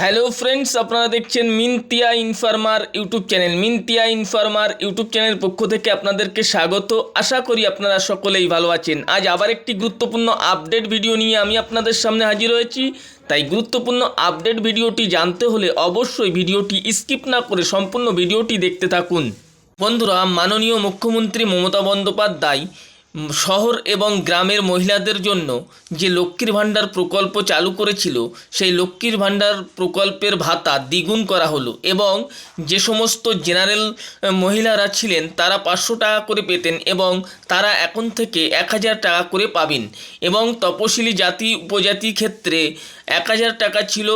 Hello friends আপনারা দেখছেন Mintiya informer YouTube channel. Mintiya informer YouTube চ্যানেলের পক্ষ থেকে আপনাদেরকে স্বাগত। আশা করি আপনারা সকলেই ভালো আছেন। আজ আবার একটি গুরুত্বপূর্ণ আপডেট ভিডিও নিয়ে আমি আপনাদের সামনে হাজির হয়েছি। তাই গুরুত্বপূর্ণ আপডেট ভিডিওটি জানতে হলে অবশ্যই ভিডিওটি স্কিপ না করে সম্পূর্ণ ভিডিওটি দেখতে থাকুন। বন্ধুরা, মাননীয় মুখ্যমন্ত্রী মমতা বন্দ্যোপাধ্যায় শহর এবং গ্রামের মহিলাদের জন্য যে লক্ষ্মীর ভাণ্ডার প্রকল্প চালু করেছিল, সেই লক্ষ্মীর ভাণ্ডার প্রকল্পের ভাতা দ্বিগুণ করা হলো এবং যে সমস্ত জেনারেল মহিলারা ছিলেন, তারা পাঁচশো টাকা করে পেতেন এবং তারা এখন থেকে এক হাজার টাকা করে পাবেন এবং তপশিলি জাতি উপজাতি ক্ষেত্রে এক হাজার টাকা ছিল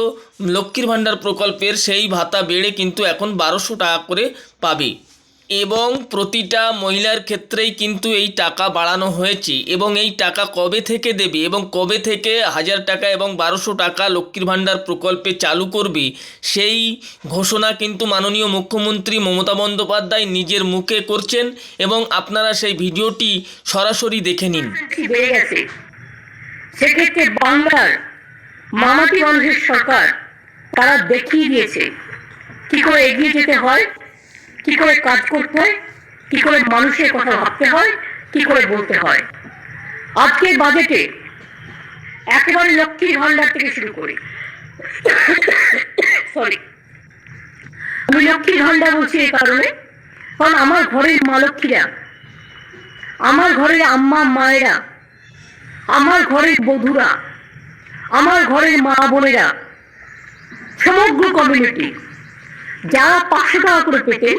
লক্ষ্মীর ভাণ্ডার প্রকল্পের সেই ভাতা বেড়ে কিন্তু এখন বারোশো টাকা করে পাবে। এবং প্রতিটা মহিলার ক্ষেত্রেই কিন্তু এই টাকা বাড়ানো হয়েছে। এবং এই টাকা কবে থেকে দেবে এবং কবে থেকে হাজার টাকা এবং বারোশো টাকা লক্ষ্মীর ভাণ্ডার প্রকল্পে চালু করবে, সেই ঘোষণা কিন্তু মাননীয় মুখ্যমন্ত্রী মমতা বন্দ্যোপাধ্যায় নিজের মুখে করছেন এবং আপনারা সেই ভিডিওটি সরাসরি দেখে নিন। সেক্ষেত্রে বাংলার মানুষের সরকার তারা দেখিয়ে দিয়েছে। কি করে এগিয়ে যেতে হয়? কি করে কাজ করতে হয়? কি করে মানুষের কথা ভাবতে হয়? কি করে বলতে হয়? আজকে বাজেটে একেবারে লক্ষ্মীর ভান্ডার থেকে শুরু করি। সরি আমি লক্ষ্মীর ভান্ডার বলছি এই কারণে, কারণ আমার ঘরের মা লক্ষ্মীরা, আমার ঘরের আম্মা মায়েরা, আমার ঘরের বধুরা, আমার ঘরের মা বোনেরা, সমগ্র কমিউনিটি যারা পাঁচশো টাকা করে পেতেন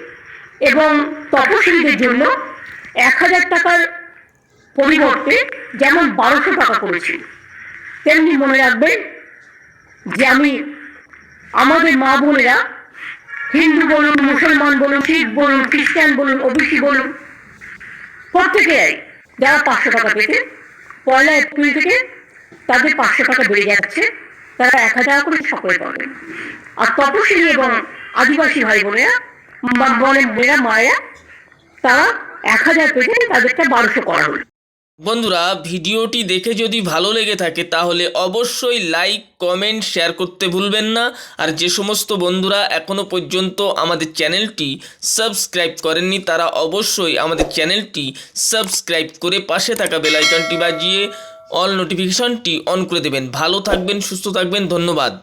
এবং তপশিলীদের জন্য এক হাজার টাকার পরিবর্তে যেমন বারোশো টাকা করেছি, তেমনি মনে রাখবেন যে আমি আমাদের মা বোনেরা হিন্দু বলুন, মুসলমান বলুন, শিখ বলুন, খ্রিস্টান বলুন, ওবিসি বলুন প্রত্যেকেই যারা পাঁচশো টাকা পেতে পয়লা এপ্রিল থেকে তাদের পাঁচশো টাকা বেড়ে যাচ্ছে, তারা এক হাজার করে সকলে পাবেন আর তপশিলি এবং আদিবাসী ভাই বোনেরা বোনের বোনেরা মায়েরা তারা এক হাজার পেতে তাদেরটা বারোশো করা হলো। বন্ধুরা, ভিডিওটি দেখে যদি ভালো লেগে থাকে, তাহলে অবশ্যই লাইক, কমেন্ট, শেয়ার করতে ভুলবেন না। আর যে সমস্ত বন্ধুরা এখনও পর্যন্ত আমাদের চ্যানেলটি সাবস্ক্রাইব করেননি, তারা অবশ্যই আমাদের চ্যানেলটি সাবস্ক্রাইব করে পাশে থাকা বেলাইকনটি বাজিয়ে অল নোটিফিকেশনটি অন করে দেবেন। ভালো থাকবেন, সুস্থ থাকবেন, ধন্যবাদ।